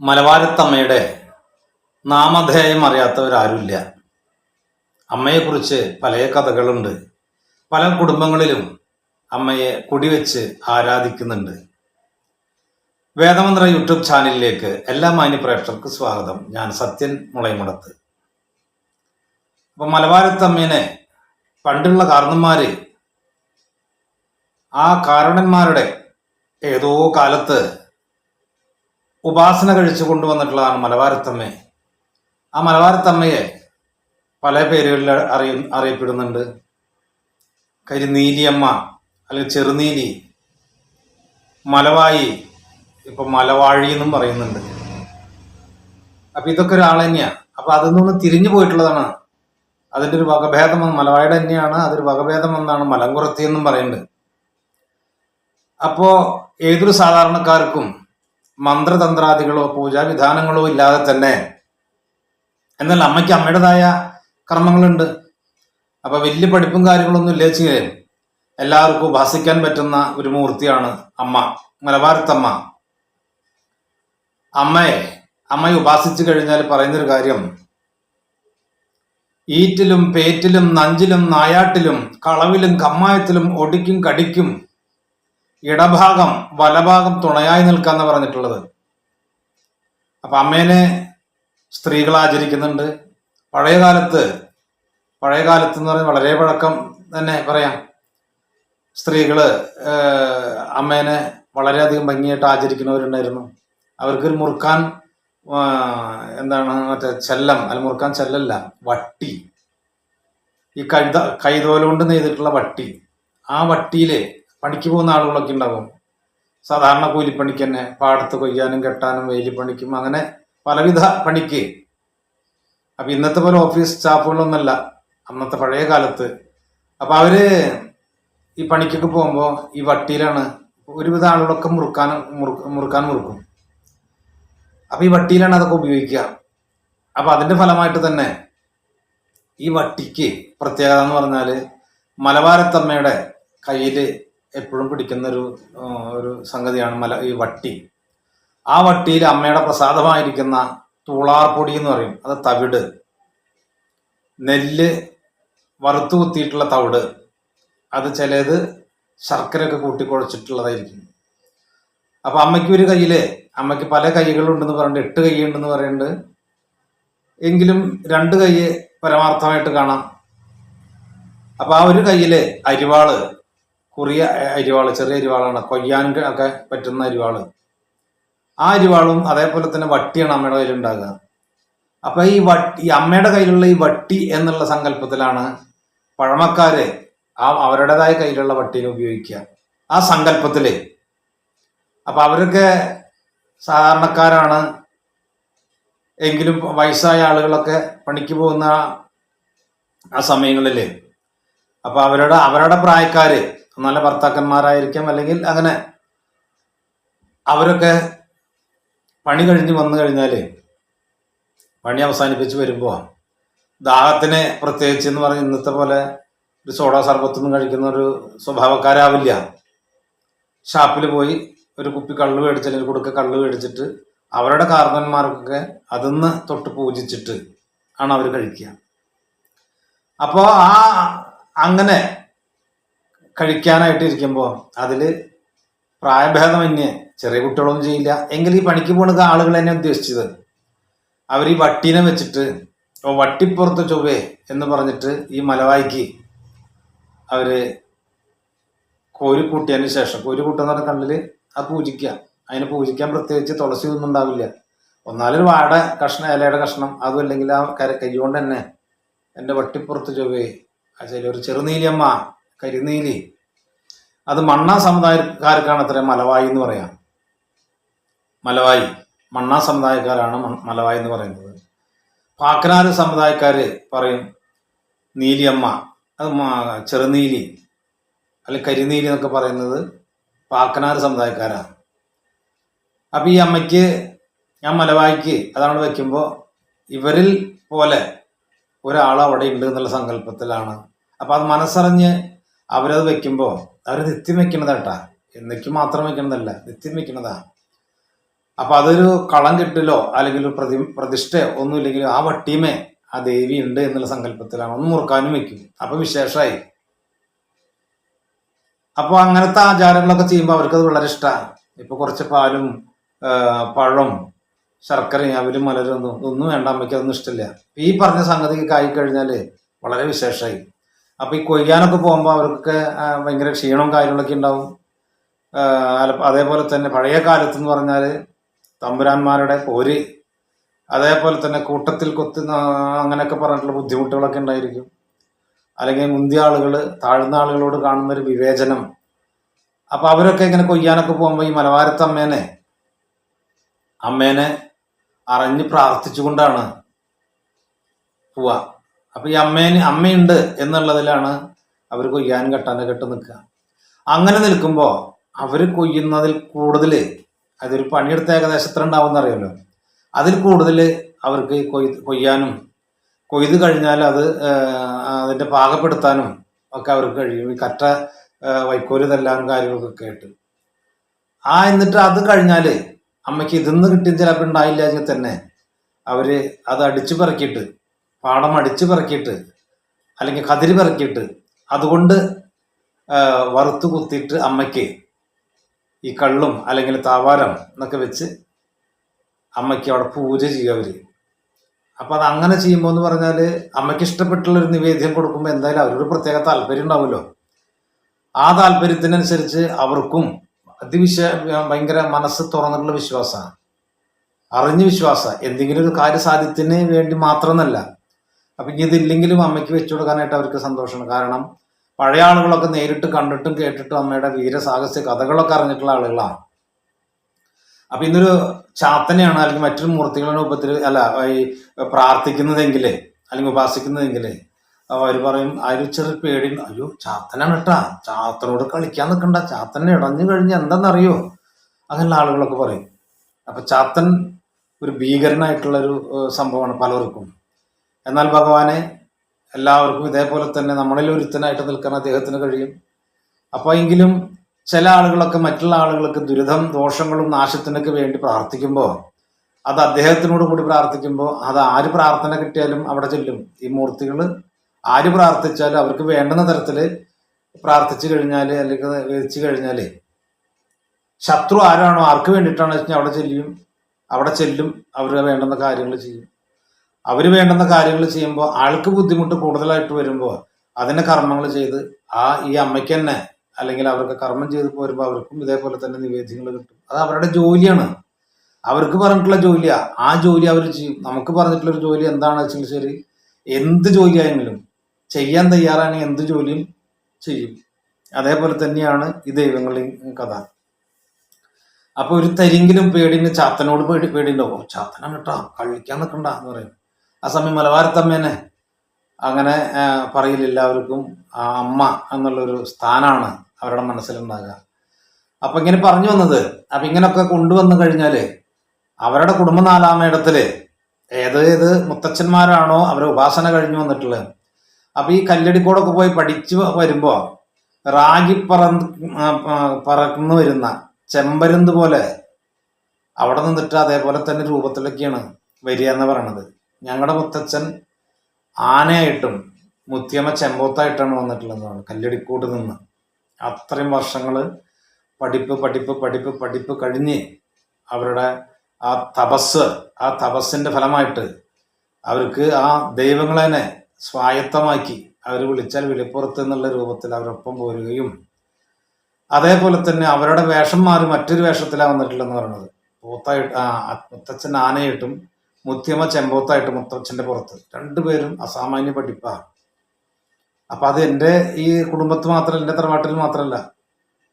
മലബാരത്തമ്മയുടെ നാമധേയം അറിയാത്തവരാരുമില്ല അമ്മയെക്കുറിച്ച് പല കഥകളുണ്ട്. പല കുടുംബങ്ങളിലും അമ്മയെ കുടിവെച്ച് ആരാധിക്കുന്നുണ്ട്. വേദമന്ത്ര യൂട്യൂബ് ചാനലിലേക്ക് എല്ലാ മാന്യ പ്രേക്ഷകർക്ക് സ്വാഗതം. ഞാൻ സത്യൻ മുളയമടത്ത് അപ്പൊ മലബാരത്തമ്മേനെ പണ്ടുള്ള കാരണന്മാര് ആ കാരണന്മാരുടെ ഏതോ കാലത്ത് ഉപാസന കഴിച്ചു കൊണ്ടുവന്നിട്ടുള്ളതാണ് മലബാരത്തമ്മയെ. ആ മലബാരത്തമ്മയെ പല പേരുകളിൽ അറിയ അറിയപ്പെടുന്നുണ്ട്. കരിനീലിയമ്മ അല്ലെങ്കിൽ ചെറുനീലി മലവായി ഇപ്പൊ മലവാഴി എന്നും പറയുന്നുണ്ട്. അപ്പൊ ഇതൊക്കെ ഒരാൾ തന്നെയാ. അപ്പൊ അതിൽ നിന്ന് തിരിഞ്ഞു പോയിട്ടുള്ളതാണ്. അതിന്റെ ഒരു വകഭേദം എന്ന് മലവായുടെ തന്നെയാണ്. അതൊരു വകഭേദം എന്നാണ് മലങ്കുറത്തി എന്നും പറയുന്നത്. അപ്പോൾ ഏതൊരു സാധാരണക്കാർക്കും മന്ത്രതന്ത്രാദികളോ പൂജാവിധാനങ്ങളോ ഇല്ലാതെ തന്നെ. എന്നാൽ അമ്മയ്ക്ക് അമ്മയുടേതായ കർമ്മങ്ങളുണ്ട്. അപ്പൊ വലിയ പഠിപ്പും കാര്യങ്ങളൊന്നും ഇല്ലേച്ചെങ്കിലും എല്ലാവർക്കും ഉപാസിക്കാൻ പറ്റുന്ന ഒരു മൂർത്തിയാണ് അമ്മ മലബാരത്തമ്മ അമ്മയെ അമ്മയെ ഉപാസിച്ചു കഴിഞ്ഞാൽ പറയുന്നൊരു കാര്യം ഈറ്റിലും പേറ്റിലും നഞ്ചിലും നായാട്ടിലും കളവിലും കമ്മായത്തിലും ഒടിക്കും കടിക്കും ഇടഭാഗം വലഭാഗം തുണയായി നിൽക്കാന്ന് പറഞ്ഞിട്ടുള്ളത്. അപ്പൊ അമ്മേനെ സ്ത്രീകൾ ആചരിക്കുന്നുണ്ട്. പഴയ കാലത്ത് പഴയ കാലത്ത് എന്ന് പറഞ്ഞാൽ വളരെ പഴക്കം തന്നെ പറയാം. സ്ത്രീകൾ അമ്മേനെ വളരെയധികം ഭംഗിയായിട്ട് ആചരിക്കുന്നവരുണ്ടായിരുന്നു. അവർക്കൊരു മുറുക്കാൻ എന്താണ് മറ്റേ ചെല്ലം അല്ല മുറുക്കാൻ ചെല്ലല്ല വട്ടി. ഈ കഴുത കൈതോലുകൊണ്ട് നെയ്തിട്ടുള്ള വട്ടി. ആ വട്ടിയിൽ പണിക്ക് പോകുന്ന ആളുകളൊക്കെ ഉണ്ടാവും. സാധാരണ കൂലിപ്പണിക്ക് തന്നെ പാടത്ത് കൊയ്യാനും കെട്ടാനും വെയിലിപ്പണിക്കും അങ്ങനെ പലവിധ പണിക്ക്. അപ്പൊ ഇന്നത്തെ പോലെ ഓഫീസ് സ്റ്റാഫുകളൊന്നുമല്ല. അന്നത്തെ പഴയ കാലത്ത്. അപ്പൊ അവർ ഈ പണിക്കൊക്കെ പോകുമ്പോൾ ഈ വട്ടിയിലാണ് ഒരുവിധ ആളുകളൊക്കെ മുറുക്കാൻ മുറുക്ക് മുറുക്കാൻ മുറുക്കും. അപ്പൊ ഈ വട്ടിയിലാണ് അതൊക്കെ ഉപയോഗിക്കുക. അപ്പൊ അതിന്റെ ഫലമായിട്ട് തന്നെ ഈ വട്ടിക്ക് പ്രത്യേകത എന്ന് പറഞ്ഞാൽ മലബാരത്തമ്മയുടെ കയ്യിൽ എപ്പോഴും പിടിക്കുന്ന ഒരു സംഗതിയാണ് മല ഈ വട്ടി. ആ വട്ടിയിൽ അമ്മയുടെ പ്രസാദമായിരിക്കുന്ന തൂളാർ പൊടി എന്ന് പറയും. അത് തവിട്. നെല്ല് വറുത്തു കുത്തിയിട്ടുള്ള തവിട്. അത് ചിലത് ശർക്കരയൊക്കെ കൂട്ടി കുഴച്ചിട്ടുള്ളതായിരിക്കും. അപ്പൊ അമ്മയ്ക്ക് ഒരു കയ്യിൽ അമ്മയ്ക്ക് പല കൈകളുണ്ടെന്ന് പറയുന്നുണ്ട് എട്ട് കൈയുണ്ടെന്ന് പറയുന്നുണ്ട് എങ്കിലും രണ്ട് കൈ പരമാർത്ഥമായിട്ട് കാണാം. അപ്പോൾ ആ ഒരു കയ്യിൽ അരിവാൾ കുറിയ അരിവാൾ ചെറിയ അരിവാളാണ്. കൊയ്യാൻ ഒക്കെ പറ്റുന്ന അരിവാൾ. ആ അരിവാളും അതേപോലെ തന്നെ വട്ടിയാണ് അമ്മയുടെ കയ്യിൽ ഉണ്ടാകുക അപ്പൊ ഈ വട്ടി ഈ അമ്മയുടെ കയ്യിലുള്ള ഈ വട്ടി എന്നുള്ള സങ്കല്പത്തിലാണ് പഴമക്കാര് ആ അവരുടേതായ കയ്യിലുള്ള വട്ടിയിൽ ഉപയോഗിക്കുക. ആ സങ്കല്പത്തിൽ. അപ്പൊ അവരൊക്കെ സാധാരണക്കാരാണ്. എങ്കിലും വയസ്സായ ആളുകളൊക്കെ പണിക്ക് പോകുന്ന ആ സമയങ്ങളിൽ. അപ്പൊ അവരുടെ അവരുടെ പ്രായക്കാര് നല്ല ഭർത്താക്കന്മാരായിരിക്കാം അല്ലെങ്കിൽ അങ്ങനെ അവരൊക്കെ പണി കഴിഞ്ഞ് വന്നു കഴിഞ്ഞാൽ പണി അവസാനിപ്പിച്ച് വരുമ്പോൾ ദാഹത്തിന് പ്രത്യേകിച്ച് എന്ന് പറഞ്ഞ ഇന്നത്തെ പോലെ ഒരു സോഡാ സർബത്തൊന്നും കഴിക്കുന്ന ഒരു സ്വഭാവക്കാരാവില്ല. ഷാപ്പിൽ പോയി ഒരു കുപ്പി കള്ള് മേടിച്ച് അല്ലെങ്കിൽ കൊടുക്ക കള്ള് മേടിച്ചിട്ട് അവരുടെ കാർന്നന്മാർക്കൊക്കെ അതിന്ന് തൊട്ട് പൂജിച്ചിട്ട് ആണ് അവർ കഴിക്കുക. അപ്പോൾ ആ അങ്ങനെ കഴിക്കാനായിട്ട് ഇരിക്കുമ്പോൾ അതിൽ പ്രായഭേദമന്യേ ചെറിയ കുട്ടികളൊന്നും ചെയ്യില്ല. എങ്കിൽ ഈ പണിക്ക് പോണത് ആളുകൾ തന്നെ ഉദ്ദേശിച്ചത്. അവർ ഈ വട്ടീനെ വെച്ചിട്ട് ഓ വട്ടിപ്പുറത്ത് ചൊവ്വേ എന്ന് പറഞ്ഞിട്ട് ഈ മലവായിക്ക് അവർ കോരി കൂട്ടിയതിന് ശേഷം കോരി പറഞ്ഞ കണ്ണിൽ ആ പൂജിക്കുക. അതിനെ പൂജിക്കാൻ പ്രത്യേകിച്ച് തുളസി ഒന്നും ഉണ്ടാവില്ല. ഒന്നാലൊരു വാട കഷ്ണം ഇലയുടെ കഷ്ണം അതും അല്ലെങ്കിൽ ആ കര കൈ കൊണ്ട് തന്നെ എന്റെ വട്ടിപ്പുറത്ത് ചൊവ്വേ ആ ചില ഒരു ചെറുനീലിയമ്മ കരിനീലി. അത് മണ്ണാ സമുദായക്കാർക്കാണ് അത്ര മലവായി എന്ന് പറയാം. മലവായി. മണ്ണാ സമുദായക്കാരാണ് മലവായി എന്ന് പറയുന്നത്. പാക്കനാട് സമുദായക്കാർ പറയും നീലിയമ്മ. അത് ചെറുനീലി. അല്ലെ കരിനീലി എന്നൊക്കെ പറയുന്നത് പാക്കനാട് സമുദായക്കാരാണ്. അപ്പം ഈ അമ്മയ്ക്ക് ഞാൻ മലവായിക്ക് അതാണ് വയ്ക്കുമ്പോൾ ഇവരിൽ പോലെ ഒരാൾ അവിടെ ഉണ്ട് എന്നുള്ള സങ്കല്പത്തിലാണ്. അപ്പം അത് മനസ്സറിഞ്ഞ് അവരത് വെക്കുമ്പോൾ അവർ നിത്യം വെക്കണതാട്ടാ എന്നേക്ക് മാത്രം വെക്കണതല്ല നിത്യം വെക്കണതാ അപ്പൊ അതൊരു കളം കെട്ടിലോ അല്ലെങ്കിൽ ഒരു പ്രതി പ്രതിഷ്ഠയോ ഒന്നുമില്ലെങ്കിലും ആ വട്ടിമേ ആ ദേവി ഉണ്ട് എന്നുള്ള സങ്കല്പത്തിലാണ് ഒന്ന് മുറുക്കാനും വെക്കും. അപ്പൊ വിശേഷമായി അപ്പോൾ അങ്ങനത്തെ ആചാരങ്ങളൊക്കെ ചെയ്യുമ്പോൾ അവർക്കത് വളരെ ഇഷ്ടമാണ് ഇപ്പൊ കുറച്ച് പാലും പഴം ശർക്കരയും അവരും മലരും ഒന്നും ഒന്നും വേണ്ട അമ്മയ്ക്ക് അതൊന്നും ഇഷ്ടമില്ല ഈ പറഞ്ഞ സംഗതി കായി വളരെ വിശേഷമായി അപ്പൊ ഈ കൊയ്യാനൊക്കെ പോകുമ്പോൾ അവർക്കൊക്കെ ഭയങ്കര ക്ഷീണവും കാര്യങ്ങളൊക്കെ ഉണ്ടാവും. അതേപോലെ തന്നെ പഴയ കാലത്ത് എന്ന് പറഞ്ഞാൽ തമ്പുരാന്മാരുടെ പോര് അതേപോലെ തന്നെ കൂട്ടത്തിൽ കൊത്തി അങ്ങനെയൊക്കെ പറഞ്ഞിട്ടുള്ള ബുദ്ധിമുട്ടുകളൊക്കെ ഉണ്ടായിരിക്കും. അല്ലെങ്കിൽ മുന്തിയ ആളുകൾ താഴ്ന്ന ആളുകളോട് കാണുന്ന ഒരു വിവേചനം. അപ്പൊ അവരൊക്കെ ഇങ്ങനെ കൊയ്യാനൊക്കെ പോകുമ്പോൾ ഈ മലബാരത്ത് അമ്മേനെ അമ്മേനെ അറിഞ്ഞ് പ്രാർത്ഥിച്ചുകൊണ്ടാണ് പോവാ. അപ്പൊ ഈ അമ്മേന് അമ്മയുണ്ട് എന്നുള്ളതിലാണ് അവർ കൊയ്യാൻ കെട്ടാൻ കെട്ട് നിൽക്കുക. അങ്ങനെ നിൽക്കുമ്പോൾ അവർ കൊയ്യുന്നതിൽ കൂടുതൽ അതൊരു പണിയെടുത്ത ഏകദേശം എത്ര ഉണ്ടാവും അറിയാമല്ലോ അതിൽ കൂടുതൽ അവർക്ക് കൊയ് കൊയ്യാനും കൊയ്ത് കഴിഞ്ഞാൽ അത് അതിന്റെ പാകപ്പെടുത്താനും ഒക്കെ അവർക്ക് കഴിയും. ഈ കറ്റ വൈക്കോൽ തല്ലാനും കാര്യങ്ങളൊക്കെ ആയിട്ട്. ആ എന്നിട്ട് അത് കഴിഞ്ഞാൽ അമ്മയ്ക്ക് ഇതിന്ന് കിട്ടിയ ചിലപ്പോൾ ഉണ്ടായില്ല എങ്കിൽ തന്നെ അവർ അത് അടിച്ചു പെറുക്കിയിട്ട് പാടം അടിച്ചു പെറുക്കിയിട്ട് അല്ലെങ്കിൽ കതിരി പെറുക്കിയിട്ട് അതുകൊണ്ട് വറുത്തു കുത്തിയിട്ട് അമ്മയ്ക്ക് ഈ കള്ളും അല്ലെങ്കിൽ താവാരം എന്നൊക്കെ വെച്ച് അമ്മയ്ക്ക് അവിടെ പൂജ ചെയ്യുക അവർ. അപ്പൊ അത് അങ്ങനെ ചെയ്യുമ്പോൾ എന്ന് പറഞ്ഞാൽ അമ്മയ്ക്ക് ഇഷ്ടപ്പെട്ടുള്ള ഒരു നിവേദ്യം കൊടുക്കുമ്പോൾ എന്തായാലും അവരൊരു പ്രത്യേക താല്പര്യം ഉണ്ടാവുമല്ലോ. ആ താല്പര്യത്തിനനുസരിച്ച് അവർക്കും അതിവിശ ഭയങ്കര മനസ്സ് തുറന്നിട്ടുള്ള വിശ്വാസമാണ്. അറിഞ്ഞ് വിശ്വാസമാണ്. എന്തെങ്കിലും ഒരു കാര്യസാധ്യത്തിന് വേണ്ടി മാത്രമെന്നല്ല അപ്പൊ ഇനി ഇതില്ലെങ്കിലും അമ്മയ്ക്ക് വെച്ചു കൊടുക്കാനായിട്ട് അവർക്ക് സന്തോഷമാണ്. കാരണം പഴയ ആളുകളൊക്കെ നേരിട്ട് കണ്ടിട്ടും കേട്ടിട്ടും അമ്മയുടെ വീരസാഹസ്യ കഥകളൊക്കെ അറിഞ്ഞിട്ടുള്ള ആളുകളാണ്. അപ്പൊ ഇന്നൊരു ചാത്തനെയാണ് അല്ലെങ്കിൽ മറ്റൊരു മൂർത്തികളുടെ രൂപത്തിൽ അല്ല ഈ പ്രാർത്ഥിക്കുന്നതെങ്കിലേ അല്ലെങ്കിൽ ഉപാസിക്കുന്നതെങ്കിൽ അവർ പറയും ഒരു ചെറിയ പേടി അയ്യോ ചാത്തനാണ് കേട്ടാ ചാത്തനോട് കളിക്കാൻ നിൽക്കണ്ട. ചാത്തനെ ഇടഞ്ഞു കഴിഞ്ഞാൽ എന്താണെന്നറിയോ അങ്ങനെയുള്ള ആളുകളൊക്കെ പറയും. അപ്പൊ ചാത്തൻ ഒരു ഭീകരനായിട്ടുള്ള ഒരു സംഭവമാണ് പലർക്കും. എന്നാൽ ഭഗവാനെ എല്ലാവർക്കും ഇതേപോലെ തന്നെ നമ്മളിൽ ഒരുത്തനായിട്ട് നിൽക്കാൻ അദ്ദേഹത്തിന് കഴിയും. അപ്പൊ എങ്കിലും ചില ആളുകളൊക്കെ മറ്റുള്ള ആളുകൾക്ക് ദുരിതം ദോഷങ്ങളും നാശത്തിനൊക്കെ വേണ്ടി പ്രാർത്ഥിക്കുമ്പോൾ അത് അദ്ദേഹത്തിനോട് കൂടി പ്രാർത്ഥിക്കുമ്പോൾ അത് ആര് പ്രാർത്ഥന കിട്ടിയാലും അവിടെ ചെല്ലും. ഈ മൂർത്തികൾ ആര് പ്രാർത്ഥിച്ചാലും അവർക്ക് വേണ്ടുന്ന തരത്തിൽ പ്രാർത്ഥിച്ചു കഴിഞ്ഞാൽ അല്ലെങ്കിൽ വിധിച്ചു കഴിഞ്ഞാൽ ശത്രു ആരാണോ ആർക്ക് വേണ്ടിയിട്ടാണെന്ന് വെച്ചാൽ അവിടെ ചെല്ലും അവിടെ ചെല്ലും അവർ വേണ്ടുന്ന കാര്യങ്ങൾ ചെയ്യും. അവർ വേണ്ടുന്ന കാര്യങ്ങൾ ചെയ്യുമ്പോൾ ആൾക്ക് ബുദ്ധിമുട്ട് കൂടുതലായിട്ട് വരുമ്പോൾ അതിന് കർമ്മങ്ങൾ ചെയ്ത് ആ ഈ അമ്മയ്ക്ക് തന്നെ അല്ലെങ്കിൽ അവർക്ക് കർമ്മം ചെയ്ത് പോരുമ്പോൾ അവർക്കും ഇതേപോലെ തന്നെ നിവേദ്യങ്ങൾ കിട്ടും. അത് അവരുടെ ജോലിയാണ്. അവർക്ക് പറഞ്ഞിട്ടുള്ള ജോലിയാ. ആ ജോലി അവർ ചെയ്യും. നമുക്ക് പറഞ്ഞിട്ടുള്ള ഒരു ജോലി എന്താണെന്ന് വെച്ചാൽ ശരി എന്ത് ജോലിയായെങ്കിലും ചെയ്യാൻ തയ്യാറാണ് എന്ത് ജോലിയും ചെയ്യും. അതേപോലെ തന്നെയാണ് ഈ ദൈവങ്ങളുടെ കഥ. അപ്പൊ ഒരു തരിങ്കിലും പേടിന് ചാത്തനോട് പേടി പേടിയുണ്ടാവും. "ഓ, ചാത്തനാണ് കേട്ടോ കളിക്കാൻ നിൽക്കണ്ട എന്ന് പറയും. ആ സമയം മലബാരത്തമ്മേനെ അങ്ങനെ പറയില്ല എല്ലാവർക്കും. ആ അമ്മ എന്നുള്ളൊരു സ്ഥാനമാണ് അവരുടെ മനസ്സിലുണ്ടാകുക. അപ്പൊ ഇങ്ങനെ പറഞ്ഞു വന്നത്. അപ്പൊ ഇങ്ങനെയൊക്കെ കൊണ്ടുവന്നു കഴിഞ്ഞാൽ അവരുടെ കുടുംബ നാലാമയിടത്തിൽ ഏത് ഏത് മുത്തച്ഛന്മാരാണോ അവരെ ഉപാസന കഴിഞ്ഞു വന്നിട്ടുള്ളത്. അപ്പൊ ഈ കല്ലടിക്കോടൊക്കെ പോയി പഠിച്ചു വരുമ്പോ റാഗി പറ പറന്നു വരുന്ന ചെമ്പരുന്ത് പോലെ അവിടെ നിന്നിട്ട് അതേപോലെ തന്നെ രൂപത്തിലൊക്കെയാണ് വരിക എന്ന് പറയണത്. ഞങ്ങളുടെ മുത്തച്ഛൻ ആനയായിട്ടും മുത്തിയമ്മ ചെമ്പോത്തായിട്ടാണ് വന്നിട്ടുള്ളതാണ് കല്ലടിക്കൂട്ട് നിന്ന്. അത്രയും വർഷങ്ങൾ പഠിപ്പ് പഠിപ്പ് പഠിപ്പ് പഠിപ്പ് കഴിഞ്ഞ് അവരുടെ ആ തപസ് ആ തപസ്സിന്റെ ഫലമായിട്ട് അവർക്ക് ആ ദൈവങ്ങളെ സ്വായത്തമാക്കി അവർ വിളിച്ചാൽ വിളിപ്പുറത്ത് എന്നുള്ള രൂപത്തിൽ അവരൊപ്പം പോരുകയും അതേപോലെ തന്നെ അവരുടെ വേഷം മാറി മറ്റൊരു വേഷത്തിലാണ് വന്നിട്ടുള്ളതെന്ന് പറയുന്നത്. പോത്തായിട്ട് ആ മുത്തച്ഛൻ ആനയായിട്ടും മുത്തിയമ്മ ചെമ്പോത്തായിട്ട് മുത്തച്ഛന്റെ പുറത്ത്. രണ്ടുപേരും അസാമാന്യ പഠിപ്പാ. അപ്പൊ അത് എന്റെ ഈ കുടുംബത്ത് മാത്രമല്ല എന്റെ തറവാട്ടിൽ മാത്രമല്ല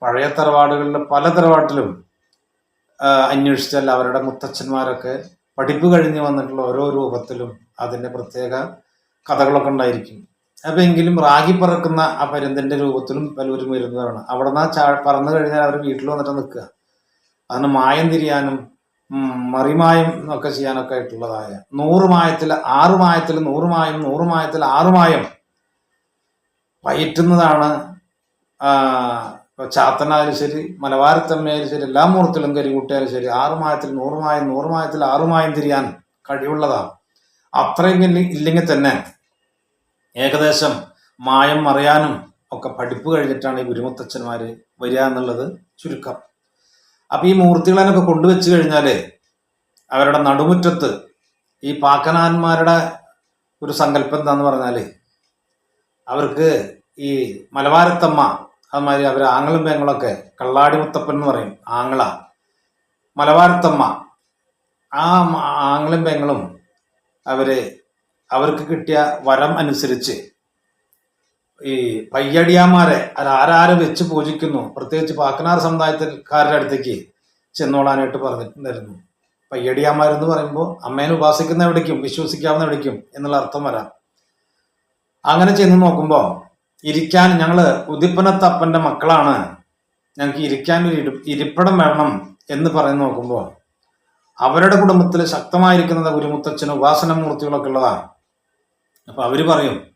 പഴയ തറവാടുകളിൽ പല തറവാട്ടിലും അന്വേഷിച്ചാൽ അവരുടെ മുത്തച്ഛന്മാരൊക്കെ പഠിപ്പ് കഴിഞ്ഞ് വന്നിട്ടുള്ള ഓരോ രൂപത്തിലും അതിന്റെ പ്രത്യേക കഥകളൊക്കെ ഉണ്ടായിരിക്കും. അപ്പൊ എങ്കിലും റാഗി പറക്കുന്ന ആ പരുന്തിന്റെ രൂപത്തിലും പലവരും വരുന്നതാണ്. അവിടെ നിന്ന് പറന്നു കഴിഞ്ഞാൽ അവർ വീട്ടിൽ വന്നിട്ട് നിൽക്കുക. അതിന് മായം തിരിയാനും മറിമായം ഒക്കെ ചെയ്യാനൊക്കെ ആയിട്ടുള്ളതായ. നൂറുമായത്തിൽ ആറുമായത്തിൽ നൂറുമായും നൂറുമായത്തിൽ ആറുമായും പയറ്റുന്നതാണ് ചാത്തനായാലും ശരി മലവാരത്തമ്മയായാലും ശരി എല്ലാ മൂർത്തിലും കരികുട്ടിയാലും ശരി ആറുമായത്തിൽ നൂറുമായും നൂറുമായത്തിൽ ആറുമായും തിരിയാൻ കഴിവുള്ളതാണ്. അത്രയും ഇല്ലെങ്കിൽ തന്നെ ഏകദേശം മായം മറിയാനും ഒക്കെ പഠിപ്പ് കഴിഞ്ഞിട്ടാണ് ഈ ഗുരുമുത്തച്ഛന്മാർ വരിക എന്നുള്ളത് ചുരുക്കം. അപ്പം ഈ മൂർത്തികളെന്നൊക്കെ കൊണ്ടുവച്ച് കഴിഞ്ഞാൽ അവരുടെ നടുമുറ്റത്ത് ഈ പാക്കനാന്മാരുടെ ഒരു സങ്കല്പം എന്താന്ന് പറഞ്ഞാൽ അവർക്ക് ഈ മലബാരത്തമ്മ അതുമാതിരി അവർ ആങ്ങളും പെങ്ങളൊക്കെ കള്ളാടി മുത്തപ്പൻ എന്ന് പറയും ആങ്ങള മലബാരത്തമ്മ ആ ആങ്ങളും പെങ്ങളും അവർ അവർക്ക് കിട്ടിയ വരം അനുസരിച്ച് ഈ പയ്യടിയാമാരെ ആരാരെ വെച്ച് പൂജിക്കുന്നു? പ്രത്യേകിച്ച് പാക്കനാർ സമുദായത്തിൽക്കാരുടെ അടുത്തേക്ക് ചെന്നോളാനായിട്ട് പറഞ്ഞിട്ടുണ്ടായിരുന്നു. പയ്യടിയാമാരെന്ന് പറയുമ്പോൾ അമ്മേനെ ഉപാസിക്കുന്ന എവിടേക്കും വിശ്വസിക്കാവുന്ന എവിടേക്കും എന്നുള്ള അർത്ഥം വരാം. അങ്ങനെ ചെന്ന് നോക്കുമ്പോൾ ഇരിക്കാൻ ഞങ്ങൾ ഉദിപ്പനത്തപ്പന്റെ മക്കളാണ്. ഞങ്ങൾക്ക് ഇരിക്കാൻ ഒരു ഇരി ഇരിപ്പിടം വേണം എന്ന് പറഞ്ഞു നോക്കുമ്പോൾ അവരുടെ കുടുംബത്തിൽ ശക്തമായിരിക്കുന്നത് ഗുരുമുത്തച്ഛന് ഉപാസന മൂർത്തികളൊക്കെ ഉള്ളതാണ് അപ്പോൾ അവർ പറയും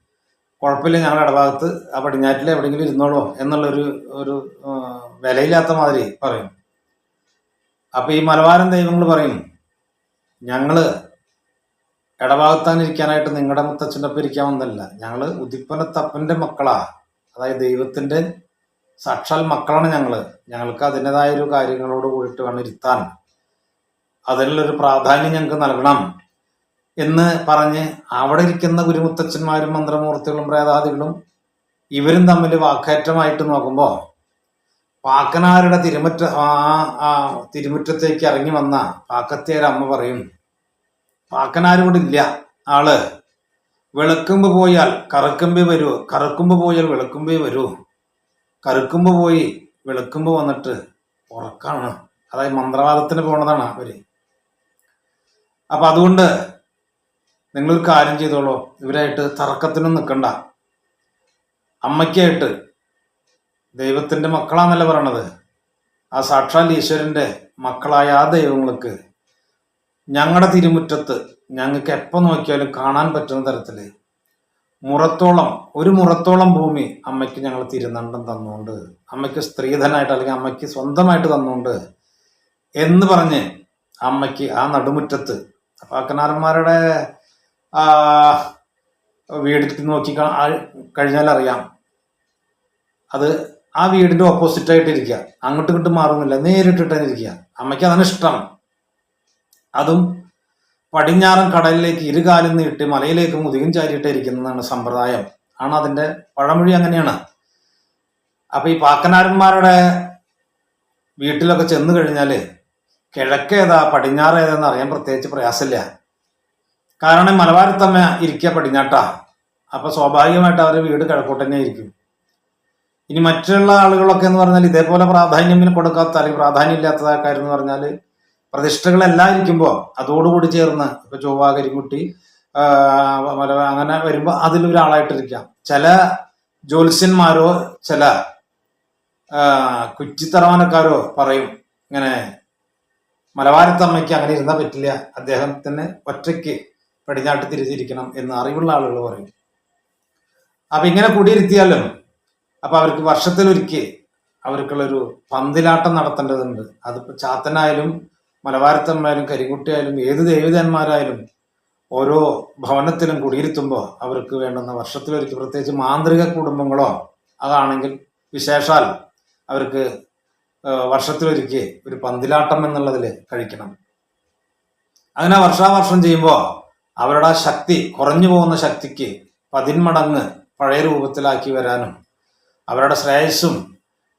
കുഴപ്പമില്ല ഞങ്ങളുടെ ഇടഭാഗത്ത് ആ പടിഞ്ഞാറ്റിൽ എവിടെയെങ്കിലും ഇരുന്നോളോ എന്നുള്ളൊരു ഒരു വിലയില്ലാത്ത മാതിരി പറയും. അപ്പൊ ഈ മലബാരൻ ദൈവങ്ങൾ പറയും ഞങ്ങൾ ഇടഭാഗത്താനിരിക്കാനായിട്ട് നിങ്ങളുടെ മുത്തച്ഛന്റെ ഒപ്പം ഇരിക്കാൻ വന്നല്ല ഞങ്ങൾ ഉദിപ്പനത്തപ്പന്റെ മക്കളാ. അതായത് ദൈവത്തിന്റെ സാക്ഷാൽ മക്കളാണ് ഞങ്ങൾ. ഞങ്ങൾക്ക് അതിന്റെതായ ഒരു കാര്യങ്ങളോട് കൂടിയിട്ട് വേണം ഇരുത്താൻ. അതിനുള്ളൊരു പ്രാധാന്യം ഞങ്ങൾക്ക് നൽകണം. എന്ന് പറഞ്ഞ് അവിടെ ഇരിക്കുന്ന ഗുരുമുത്തച്ഛന്മാരും മന്ത്രമൂർത്തികളും പ്രേതാദികളും ഇവരും തമ്മിൽ വാക്കേറ്റമായിട്ട് നോക്കുമ്പോൾ പാക്കനാരുടെ തിരുമുറ്റ ആ തിരുമുറ്റത്തേക്ക് ഇറങ്ങി വന്ന പാക്കത്തേര അമ്മ പറയും പാക്കനാരോട് ഇല്ല ആൾ വെളുക്കുമ്പ് പോയാൽ കറുക്കുമ്പേ വരൂ കറുക്കുമ്പ് പോയാൽ വെളുക്കുമ്പേ വരൂ കറുക്കുമ്പ് പോയി വെളുക്കുമ്പ് വന്നിട്ട് ഉറക്കാണ്. അതായത് മന്ത്രവാദത്തിന് പോണതാണ് അവർ. അപ്പൊ അതുകൊണ്ട് നിങ്ങളൊരു കാര്യം ചെയ്തോളൂ. ഇവരായിട്ട് തർക്കത്തിനും നിൽക്കണ്ട അമ്മയ്ക്കായിട്ട് ദൈവത്തിന്റെ മക്കളാന്നല്ല പറയണത്? ആ സാക്ഷാൽ ഈശ്വരന്റെ മക്കളായ ആ ദൈവങ്ങൾക്ക് ഞങ്ങളുടെ തിരുമുറ്റത്ത് ഞങ്ങൾക്ക് എപ്പോൾ നോക്കിയാലും കാണാൻ പറ്റുന്ന തരത്തിൽ മുറത്തോളം ഒരു മുറത്തോളം ഭൂമി അമ്മയ്ക്ക് ഞങ്ങൾ തിരുനണ്ടം തന്നുകൊണ്ട് അമ്മയ്ക്ക് സ്ത്രീധനായിട്ട് അല്ലെങ്കിൽ അമ്മയ്ക്ക് സ്വന്തമായിട്ട് തന്നുകൊണ്ട് എന്ന് പറഞ്ഞ് അമ്മയ്ക്ക് ആ നടുമുറ്റത്ത് പാക്കനാരന്മാരുടെ വീടിൽ നോക്കി കഴിഞ്ഞാൽ അറിയാം. അത് ആ വീടിന്റെ ഓപ്പോസിറ്റ് ആയിട്ട് ഇരിക്കുക അങ്ങോട്ടും ഇങ്ങോട്ടും മാറുന്നില്ല. നേരിട്ടിട്ട് ഇരിക്കുക അമ്മയ്ക്ക് അതാണ് ഇഷ്ടം. അതും പടിഞ്ഞാറൻ കടലിലേക്ക് ഇരുകാലം നീട്ടി മലയിലേക്ക് മുതുകും ചാരിയിട്ട് ഇരിക്കുന്നതാണ് സമ്പ്രദായം. ആണ് അതിന്റെ പഴമൊഴി അങ്ങനെയാണ്. അപ്പൊ ഈ പാക്കനാരന്മാരുടെ വീട്ടിലൊക്കെ ചെന്ന് കഴിഞ്ഞാൽ കിഴക്കേതാ പടിഞ്ഞാറ് ഏതാന്ന് അറിയാൻ പ്രത്യേകിച്ച് പ്രയാസമില്ല. കാരണം മലബാരത്തമ്മ ഇരിക്കുക പടിഞ്ഞാട്ടാ അപ്പൊ സ്വാഭാവികമായിട്ട് അവരുടെ വീട് കിഴക്കോട്ട് തന്നെ ആയിരിക്കും. ഇനി മറ്റുള്ള ആളുകളൊക്കെ എന്ന് പറഞ്ഞാൽ ഇതേപോലെ പ്രാധാന്യം കൊടുക്കാത്ത അല്ലെങ്കിൽ പ്രാധാന്യം ഇല്ലാത്തതായ എന്ന് പറഞ്ഞാൽ പ്രതിഷ്ഠകളെല്ലാം ഇരിക്കുമ്പോൾ അതോടുകൂടി ചേർന്ന് ഇപ്പൊ ചൊവ്വ കരിക്കുട്ടി അങ്ങനെ വരുമ്പോൾ അതിലൊരാളായിട്ടിരിക്കാം. ചില ജ്യോത്സ്യന്മാരോ ചില കുറ്റിത്തറവാനക്കാരോ പറയും ഇങ്ങനെ മലബാരത്തമ്മയ്ക്ക് അങ്ങനെ ഇരുന്നാൽ പറ്റില്ല. അദ്ദേഹത്തിന് ഒറ്റയ്ക്ക് പടിഞ്ഞാട്ട് തിരിച്ചിരിക്കണം എന്ന് അറിവുള്ള ആളുകൾ പറയും. അപ്പൊ ഇങ്ങനെ കുടിയിരുത്തിയാലോ? അപ്പൊ അവർക്ക് വർഷത്തിലൊരിക്കൽ അവർക്കുള്ളൊരു പന്തിലാട്ടം നടത്തേണ്ടതുണ്ട്. അതിപ്പോ ചാത്തനായാലും മലബാരത്തന്മാരും കരികുട്ടിയായാലും ഏത് ദേവിതന്മാരായാലും ഓരോ ഭവനത്തിലും കുടിയിരുത്തുമ്പോൾ അവർക്ക് വേണ്ടുന്ന വർഷത്തിലൊരിക്കൽ പ്രത്യേകിച്ച് മാന്ത്രിക കുടുംബങ്ങളോ അതാണെങ്കിൽ വിശേഷാൽ അവർക്ക് വർഷത്തിലൊരിക്കൽ ഒരു പന്തിലാട്ടം എന്നുള്ളതിൽ കഴിക്കണം. അങ്ങനെ വർഷാവർഷം ചെയ്യുമ്പോൾ അവരുടെ ആ ശക്തി കുറഞ്ഞു പോകുന്ന ശക്തിക്ക് പതിന്മടങ്ങ് പഴയ രൂപത്തിലാക്കി വരാനും അവരുടെ ശ്രേയസ്സും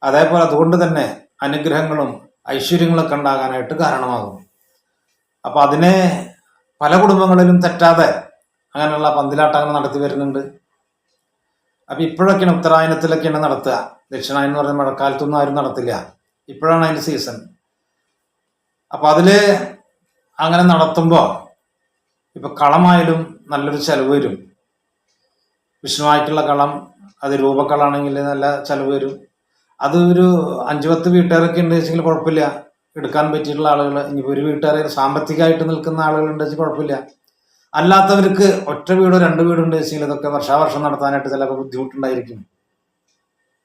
അതേപോലെ അതുകൊണ്ട് തന്നെ അനുഗ്രഹങ്ങളും ഐശ്വര്യങ്ങളൊക്കെ ഉണ്ടാകാനായിട്ട് കാരണമാകും അപ്പോൾ അതിനെ പല കുടുംബങ്ങളിലും തെറ്റാതെ അങ്ങനെയുള്ള പന്തിലാട്ടങ്ങൾ നടത്തി വരുന്നുണ്ട്. അപ്പം ഇപ്പോഴൊക്കെയാണ് ഉത്തരായനത്തിലൊക്കെയാണ് നടത്തുക. ദക്ഷിണായനം എന്ന് പറഞ്ഞാൽ മഴക്കാലത്തൊന്നും ആരും നടത്തില്ല. ഇപ്പോഴാണ് അതിന്റെ സീസൺ അപ്പം അതിൽ അങ്ങനെ നടത്തുമ്പോൾ ഇപ്പൊ കളമായാലും നല്ലൊരു ചെലവ് വരും. വിഷ്ണുവായിട്ടുള്ള കളം അത് രൂപക്കളാണെങ്കിൽ നല്ല ചെലവ് വരും. അത് ഒരു അഞ്ചു പത്ത് വീട്ടുകാരൊക്കെ ഉണ്ട് വെച്ചെങ്കിൽ കുഴപ്പമില്ല. എടുക്കാൻ പറ്റിയിട്ടുള്ള ആളുകൾ ഇനിയിപ്പോൾ ഒരു വീട്ടുകാരെ സാമ്പത്തികമായിട്ട് നിൽക്കുന്ന ആളുകൾ ഉണ്ട് വെച്ചാൽ കുഴപ്പമില്ല. അല്ലാത്തവർക്ക് ഒറ്റ വീടോ രണ്ട് വീടോ ഉണ്ട് വെച്ചെങ്കിൽ ഇതൊക്കെ വർഷാവർഷം നടത്താനായിട്ട് ചിലപ്പോൾ ബുദ്ധിമുട്ടുണ്ടായിരിക്കും.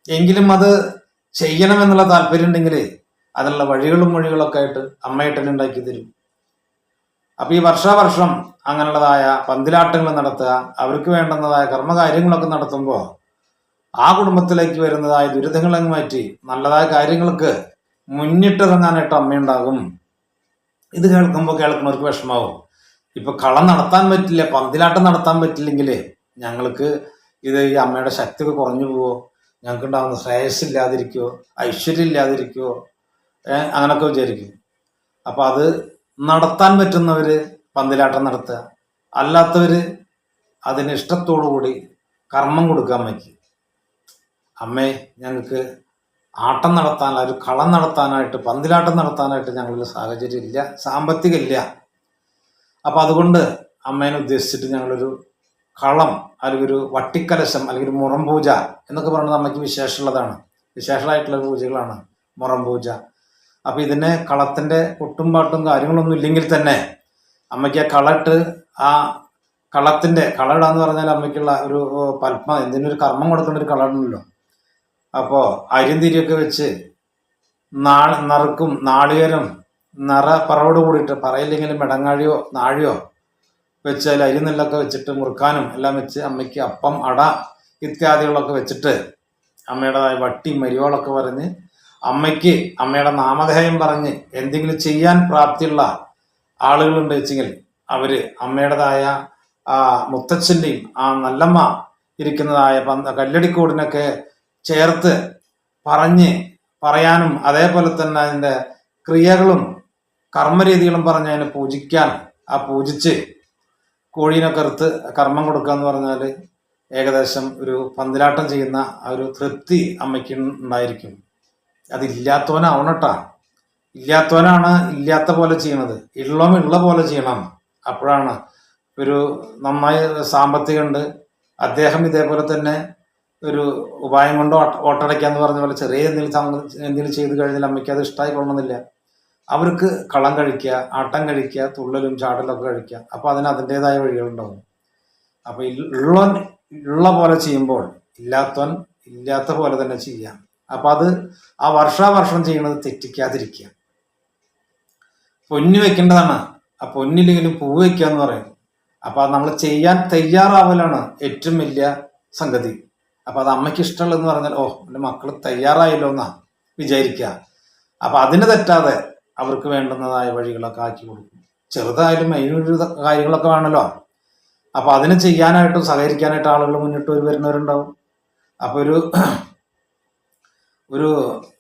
എങ്കിലും അത് ചെയ്യണമെന്നുള്ള താല്പര്യം ഉണ്ടെങ്കിൽ അതിനുള്ള വഴികളും വഴികളൊക്കെ ആയിട്ട് അമ്മയായിട്ട് തന്നെ ഉണ്ടാക്കി തരും. അപ്പൊ ഈ വർഷാവർഷം അങ്ങനെയുള്ളതായ പന്തിലാട്ടങ്ങൾ നടത്തുക അവർക്ക് വേണ്ടുന്നതായ കർമ്മകാര്യങ്ങളൊക്കെ നടത്തുമ്പോൾ ആ കുടുംബത്തിലേക്ക് വരുന്നതായ ദുരിതങ്ങളെ മാറ്റി നല്ലതായ കാര്യങ്ങൾക്ക് മുന്നിട്ടിറങ്ങാനായിട്ട് അമ്മയുണ്ടാകും. ഇത് കേൾക്കുമ്പോൾ കേൾക്കുന്നവർക്ക് വിഷമാവും. ഇപ്പൊ കളം നടത്താൻ പറ്റില്ല പന്തിലാട്ടം നടത്താൻ പറ്റില്ലെങ്കിൽ ഞങ്ങൾക്ക് ഇത് ഈ അമ്മയുടെ ശക്തിയൊക്കെ കുറഞ്ഞു പോവോ? ഞങ്ങൾക്ക് ഉണ്ടാകുന്ന ശ്രേയസ് ഇല്ലാതിരിക്കുവോ ഐശ്വര്യം ഇല്ലാതിരിക്കുവോ അങ്ങനൊക്കെ വിചാരിക്കും. അപ്പൊ അത് നടത്താൻ പറ്റുന്നവര് പന്തിലാട്ടം നടത്തുക. അല്ലാത്തവര് അതിന് കൂടി കർമ്മം കൊടുക്കാൻ പറ്റി അമ്മേ ഞങ്ങൾക്ക് ആട്ടം നടത്താൻ ഒരു കളം നടത്താനായിട്ട് പന്തിലാട്ടം നടത്താനായിട്ട് ഞങ്ങളൊരു സാഹചര്യം ഇല്ല സാമ്പത്തികം ഇല്ല. അപ്പൊ അതുകൊണ്ട് അമ്മേനെ ഉദ്ദേശിച്ചിട്ട് ഞങ്ങളൊരു കളം അല്ലെങ്കിൽ ഒരു വട്ടിക്കലശം അല്ലെങ്കിൽ ഒരു മുറം പൂജ എന്നൊക്കെ പറയുന്നത് അമ്മയ്ക്ക് വിശേഷമുള്ളതാണ്. വിശേഷമായിട്ടുള്ള പൂജകളാണ് മുറം പൂജ അപ്പൊ ഇതിന് കളത്തിന്റെ ഒട്ടും പാട്ടും കാര്യങ്ങളൊന്നും ഇല്ലെങ്കിൽ തന്നെ അമ്മയ്ക്ക് ആ കളട്ട് ആ കളത്തിന്റെ കളടാന്ന് പറഞ്ഞാൽ അമ്മയ്ക്കുള്ള ഒരു പത്മ എന്തിനൊരു കർമ്മം കൊടുക്കേണ്ട ഒരു കളടുണ്ടല്ലോ അപ്പോ അരിന്തിരിയൊക്കെ വെച്ച് നാ നറുക്കും നാളികേരം നിറ പറവോട് കൂടിയിട്ട് പറയില്ലെങ്കിലും മെടങ്ങാഴിയോ നാഴിയോ വെച്ച് അതിൽ അരിനെല്ലൊക്കെ വെച്ചിട്ട് മുറുക്കാനും എല്ലാം വെച്ച് അമ്മയ്ക്ക് അപ്പം അട ഇത്യാദികളൊക്കെ വെച്ചിട്ട് അമ്മയുടേതായ വട്ടി മരിയോളൊക്കെ പറഞ്ഞ് അമ്മയ്ക്ക് അമ്മയുടെ നാമധേയം പറഞ്ഞ് എന്തെങ്കിലും ചെയ്യാൻ പ്രാപ്തിയുള്ള ആളുകളുണ്ട് വെച്ചെങ്കിൽ അവർ അമ്മയുടേതായ ആ മുത്തച്ഛന്റെയും ആ നല്ലമ്മ ഇരിക്കുന്നതായ പന്ത കല്ലടിക്കൂടിനൊക്കെ ചേർത്ത് പറഞ്ഞ് പറയാനും അതേപോലെ തന്നെ അതിന്റെ ക്രിയകളും കർമ്മരീതികളും പറഞ്ഞ് അതിനെ പൂജിക്കാൻ ആ പൂജിച്ച് കോഴീനൊക്കെ അറുത്ത് കർമ്മം കൊടുക്കുക എന്ന് പറഞ്ഞാൽ ഏകദേശം ഒരു പന്തിലാട്ടം ചെയ്യുന്ന ഒരു തൃപ്തി അമ്മയ്ക്ക് ഉണ്ടായിരിക്കും. അതില്ലാത്തവനാവണട്ടാ ഇല്ലാത്തവനാണ് ഇല്ലാത്ത പോലെ ചെയ്യണത്. ഉള്ളവൻ ഉള്ള പോലെ ചെയ്യണം. അപ്പോഴാണ് ഒരു നന്നായി സാമ്പത്തികമുണ്ട് അദ്ദേഹം ഇതേപോലെ തന്നെ ഒരു ഉപായം കൊണ്ട് ഓട്ട- ഓട്ടടയ്ക്കാന്ന് പറഞ്ഞ പോലെ ചെറിയ എന്തെങ്കിലും എന്തെങ്കിലും ചെയ്ത് കഴിഞ്ഞാൽ അമ്മയ്ക്ക് അത് ഇഷ്ടമായി കൊള്ളണമെന്നില്ല അവർക്ക് കളം കഴിക്കുക ആട്ടം കഴിക്കുക തുള്ളലും ചാടലും ഒക്കെ കഴിക്കുക അപ്പോൾ അതിന് അതിന്റെതായ വഴികളുണ്ടാവും. അപ്പോൾ ഉള്ളവൻ ഉള്ള പോലെ ചെയ്യുമ്പോൾ ഇല്ലാത്തവൻ ഇല്ലാത്ത പോലെ തന്നെ ചെയ്യാം. അപ്പൊ അത് ആ വർഷാവർഷം ചെയ്യുന്നത് തെറ്റിക്കാതിരിക്കുക. പൊന്നു വെക്കേണ്ടതാണ്. ആ പൊന്നില്ലെങ്കിലും പൂവ് വെക്കുക എന്ന് പറയും. അപ്പൊ അത് നമ്മൾ ചെയ്യാൻ തയ്യാറാവലാണ് ഏറ്റവും വലിയ സംഗതി. അപ്പൊ അത് അമ്മയ്ക്ക് ഇഷ്ടമുള്ളതെന്ന് പറഞ്ഞാൽ ഓ എന്റെ മക്കൾ തയ്യാറായല്ലോ എന്നാ വിചാരിക്കുക. അപ്പൊ അതിന് തെറ്റാതെ അവർക്ക് വേണ്ടുന്നതായ വഴികളൊക്കെ ആക്കി കൊടുക്കും. ചെറുതായാലും അതിനൊരു കാര്യങ്ങളൊക്കെ വേണമല്ലോ അപ്പൊ അതിന് ചെയ്യാനായിട്ടും സഹകരിക്കാനായിട്ട് ആളുകൾ മുന്നിട്ട് വരു- വരുന്നവരുണ്ടാവും. അപ്പൊ ഒരു ഒരു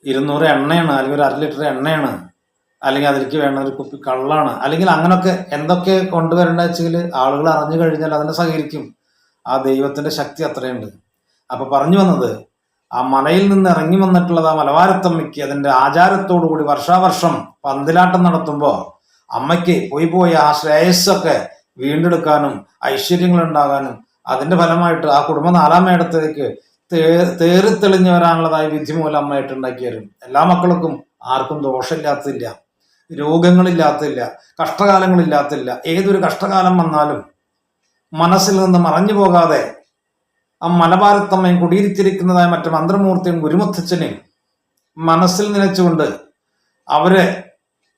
ഇരുന്നൂറ് എണ്ണയാണ് അല്ലെങ്കിൽ ഒരു അര ലിറ്റർ എണ്ണയാണ് അല്ലെങ്കിൽ അതിലേക്ക് വേണ്ട ഒരു കുപ്പി കള്ളാണ്. അല്ലെങ്കിൽ അങ്ങനൊക്കെ എന്തൊക്കെ കൊണ്ടുവരേണ്ട വെച്ചെങ്കിൽ ആളുകൾ അറിഞ്ഞു കഴിഞ്ഞാൽ അതിനെ സഹകരിക്കും. ആ ദൈവത്തിന്റെ ശക്തി അത്രയുണ്ട്. അപ്പൊ പറഞ്ഞു വന്നത് ആ മലയിൽ നിന്ന് ഇറങ്ങി വന്നിട്ടുള്ളത് ആ മലവാരത്തമ്മയ്ക്ക് അതിന്റെ ആചാരത്തോടു കൂടി വർഷാവർഷം പന്തിലാട്ടം നടത്തുമ്പോൾ അമ്മയ്ക്ക് പോയി പോയി ആ ശ്രേയസ്സൊക്കെ വീണ്ടെടുക്കാനും ഐശ്വര്യങ്ങൾ ഉണ്ടാകാനും അതിന്റെ ഫലമായിട്ട് ആ കുടുംബ നാലാം മേടത്തേക്ക് തേറി തെളിഞ്ഞു വരാനുള്ളതായി വിധി മൂലം അമ്മയായിട്ട് ഉണ്ടാക്കിയരും എല്ലാ മക്കൾക്കും ആർക്കും ദോഷമില്ലാത്തില്ല രോഗങ്ങളില്ലാത്തില്ല കഷ്ടകാലങ്ങളില്ലാത്തില്ല ഏതൊരു കഷ്ടകാലം വന്നാലും മനസ്സിൽ നിന്ന് മറഞ്ഞു പോകാതെ ആ മലബാരത്തമ്മയും കുടിയിരുത്തിരിക്കുന്നതായ മറ്റു മന്ത്രമൂർത്തിയും ഗുരുമുത്തച്ഛനെയും മനസ്സിൽ നനച്ചുകൊണ്ട് അവരെ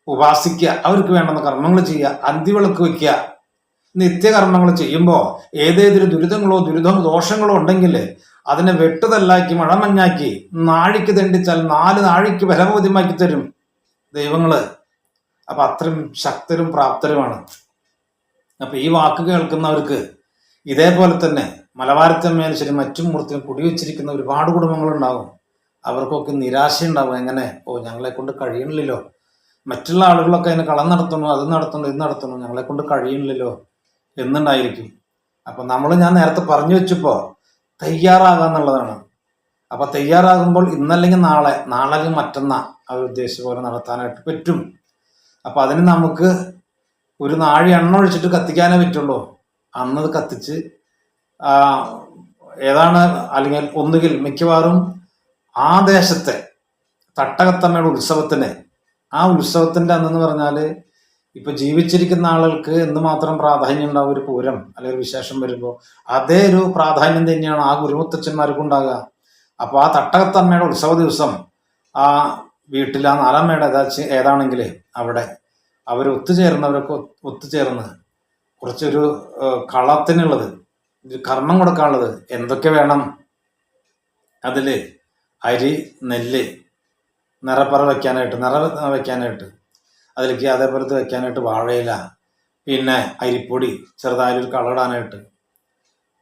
ഉപാസിക്കുക അവർക്ക് വേണ്ടുന്ന കർമ്മങ്ങൾ ചെയ്യുക അന്തിവിളക്ക് വയ്ക്കുക. നിത്യകർമ്മങ്ങൾ ചെയ്യുമ്പോൾ ഏതേതൊരു ദുരിതങ്ങളോ ദുരിതമോ ദോഷങ്ങളോ ഉണ്ടെങ്കിൽ അതിനെ വെട്ടുതല്ലാക്കി മഴമഞ്ഞാക്കി നാഴിക്ക് തെണ്ടിച്ചാൽ നാല് നാഴിക്ക് ബലബോധ്യമാക്കി തരും ദൈവങ്ങൾ. അപ്പൊ അത്രയും ശക്തരും പ്രാപ്തരുമാണ്. അപ്പൊ ഈ വാക്ക് കേൾക്കുന്നവർക്ക് ഇതേപോലെ തന്നെ മലബാരത്തമ്മയാലും ശരി മറ്റും മൂർത്തിയും കുടിവെച്ചിരിക്കുന്ന ഒരുപാട് കുടുംബങ്ങളുണ്ടാവും. അവർക്കൊക്കെ നിരാശയുണ്ടാവും. എങ്ങനെ? ഓ ഞങ്ങളെ കൊണ്ട് കഴിയണില്ലല്ലോ. മറ്റുള്ള ആളുകളൊക്കെ അതിനെ കളം നടത്തണു അത് നടത്തണു ഇത് നടത്തണു ഞങ്ങളെ കൊണ്ട് കഴിയണില്ലല്ലോ. എന്നുണ്ടായിരിക്കും. അപ്പൊ നമ്മൾ ഞാൻ നേരത്തെ പറഞ്ഞു വെച്ചപ്പോ തയ്യാറാകുക എന്നുള്ളതാണ് അപ്പൊ തയ്യാറാകുമ്പോൾ ഇന്നല്ലെങ്കിൽ നാളെ നാളെ അല്ലെങ്കിൽ മറ്റന്നാ അവർ ഉദ്ദേശിച്ച പോലെ നടത്താനായിട്ട് പറ്റും. അപ്പൊ അതിന് നമുക്ക് ഒരു നാഴി എണ്ണ ഒഴിച്ചിട്ട് കത്തിക്കാനേ പറ്റുള്ളൂ. അന്നത് കത്തിച്ച് ആ, ഏതാണ് അല്ലെങ്കിൽ ഒന്നുകിൽ മിക്കവാറും ആ ദേശത്തെ തട്ടകത്തമ്മയുടെ ഉത്സവത്തിന് ആ ഉത്സവത്തിന്റെ അന്നെന്ന് പറഞ്ഞാൽ ഇപ്പൊ ജീവിച്ചിരിക്കുന്ന ആളുകൾക്ക് എന്തുമാത്രം പ്രാധാന്യം ഉണ്ടാവും? ഒരു പൂരം അല്ലെങ്കിൽ വിശേഷം വരുമ്പോൾ അതേ ഒരു പ്രാധാന്യം തന്നെയാണ് ആ ഗുരുമുത്തച്ഛന്മാർക്കും ഉണ്ടാകുക. അപ്പൊ ആ തട്ടകത്തമ്മയുടെ ഉത്സവ ദിവസം ആ വീട്ടിൽ ആ നാലമ്മയുടെ ഏതാ ഏതാണെങ്കിൽ അവിടെ അവർ ഒത്തുചേർന്നവരൊക്കെ ഒത്ത് ഒത്തുചേർന്ന് കുറച്ചൊരു കളത്തിനുള്ളത് കർമ്മം കൊടുക്കാനുള്ളത് എന്തൊക്കെ വേണം? അതിൽ അരി നെല്ല് നിറപ്പറ വെക്കാനായിട്ട് നിറ വെക്കാനായിട്ട് അതിലേക്ക് അതേപോലത്തെ വെക്കാനായിട്ട് വാഴയില പിന്നെ അരിപ്പൊടി ചെറുതായൊരു കളറിടാനായിട്ട്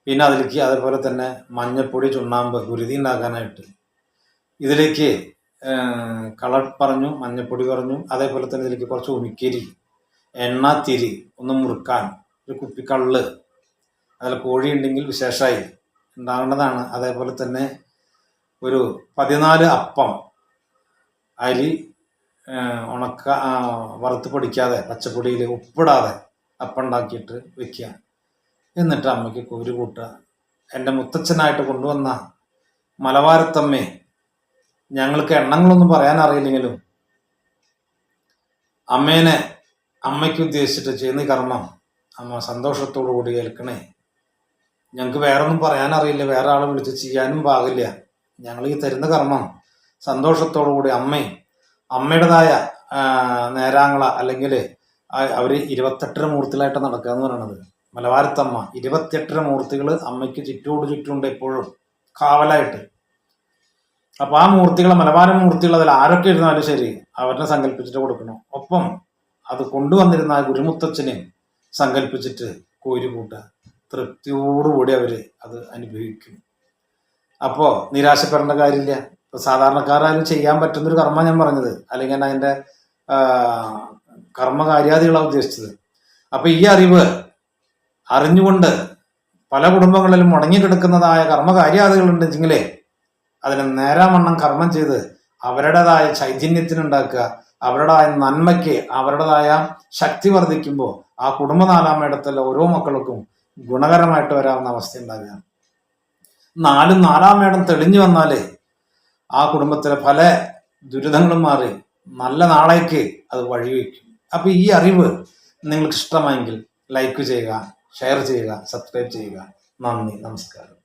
പിന്നെ അതിലേക്ക് അതേപോലെ തന്നെ മഞ്ഞപ്പൊടി ചുണ്ണാമ്പ് ഗുരുതി ഉണ്ടാക്കാനായിട്ട്. ഇതിലേക്ക് കളർ പറഞ്ഞു മഞ്ഞപ്പൊടി പറഞ്ഞു അതേപോലെ തന്നെ ഇതിലേക്ക് കുറച്ച് ഉമിക്കരി എണ്ണ തിരി ഒന്ന് മുറുക്കാൻ ഒരു കുപ്പി കള്ള് അതിൽ കോഴി ഉണ്ടെങ്കിൽ വിശേഷമായി ഉണ്ടാകേണ്ടതാണ്. അതേപോലെ തന്നെ ഒരു പതിനാല് അപ്പം അരി ഉണക്ക വറുത്ത് പൊടിക്കാതെ പച്ചപ്പൊടിയിൽ ഉപ്പിടാതെ അപ്പുണ്ടാക്കിയിട്ട് വെക്കുക. എന്നിട്ട് അമ്മയ്ക്ക് കോരി കൂട്ടുക. എന്റെ മുത്തച്ഛനായിട്ട് കൊണ്ടുവന്ന മലവാരത്തമ്മേ ഞങ്ങൾക്ക് എണ്ണങ്ങളൊന്നും പറയാൻ അറിയില്ലെങ്കിലും അമ്മേനെ അമ്മയ്ക്ക് ഉദ്ദേശിച്ചിട്ട് ചെയ്യുന്ന കർമ്മം അമ്മ സന്തോഷത്തോടു കൂടി ഏൽക്കണേ. ഞങ്ങൾക്ക് വേറെ ഒന്നും പറയാൻ അറിയില്ല വേറെ ആളെ വിളിച്ച് ചെയ്യാനും പാകില്ല. ഞങ്ങൾ ഈ തരുന്ന കർമ്മം സന്തോഷത്തോടു കൂടി അമ്മയും അമ്മയുടേതായ നേരാങ്ങള അല്ലെങ്കിൽ അവർ ഇരുപത്തെട്ടര മൂർത്തികളായിട്ട് നടക്കുക എന്ന് പറയുന്നത് മലബാരത്തമ്മ ഇരുപത്തിയെട്ടര മൂർത്തികൾ അമ്മയ്ക്ക് ചുറ്റോട് ചുറ്റുണ്ട് എപ്പോഴും. കാവലായിട്ട്. അപ്പൊ ആ മൂർത്തികൾ മലബാര മൂർത്തികൾ അതിൽ ആരൊക്കെ ഇരുന്നാലും ശരി അവരെ സങ്കല്പിച്ചിട്ട് കൊടുക്കണം. ഒപ്പം അത് കൊണ്ടുവന്നിരുന്ന ആ ഗുരുമുത്തച്ഛനെ സങ്കല്പിച്ചിട്ട് കോരി കൂട്ടുക തൃപ്തിയോടുകൂടി അവർ അത് അനുഭവിക്കും. അപ്പോ നിരാശപ്പെടേണ്ട കാര്യമില്ല. ഇപ്പൊ സാധാരണക്കാരായാലും ചെയ്യാൻ പറ്റുന്നൊരു കർമ്മ ഞാൻ പറഞ്ഞത്. അല്ലെങ്കിൽ ഞാൻ അതിന്റെ കർമ്മകാര്യാദികളാണ് ഉദ്ദേശിച്ചത്. അപ്പൊ ഈ അറിവ് അറിഞ്ഞുകൊണ്ട് പല കുടുംബങ്ങളിലും മുടങ്ങിക്കിടക്കുന്നതായ കർമ്മകാര്യാദികൾ ഉണ്ടെങ്കിലേ അതിന് നേരാമണ്ണം കർമ്മം ചെയ്ത് അവരുടേതായ ചൈതന്യത്തിനുണ്ടാക്കുക അവരുടേതായ നന്മയ്ക്ക് അവരുടേതായ ശക്തി വർദ്ധിക്കുമ്പോൾ ആ കുടുംബ നാലാമേടത്തിലെ ഓരോ മക്കൾക്കും ഗുണകരമായിട്ട് വരാവുന്ന അവസ്ഥ ഉണ്ടാകുക നാലും നാലാം മേടം തെളിഞ്ഞു വന്നാലേ ആ കുടുംബത്തിലെ പല ദുരിതങ്ങളും മാറി നല്ല നാളേക്ക് അത് വഴിവെക്കും. അപ്പോൾ ഈ അറിവ് നിങ്ങൾക്ക് ഇഷ്ടമായെങ്കിൽ ലൈക്ക് ചെയ്യുക ഷെയർ ചെയ്യുക സബ്സ്ക്രൈബ് ചെയ്യുക. നന്ദി നമസ്കാരം.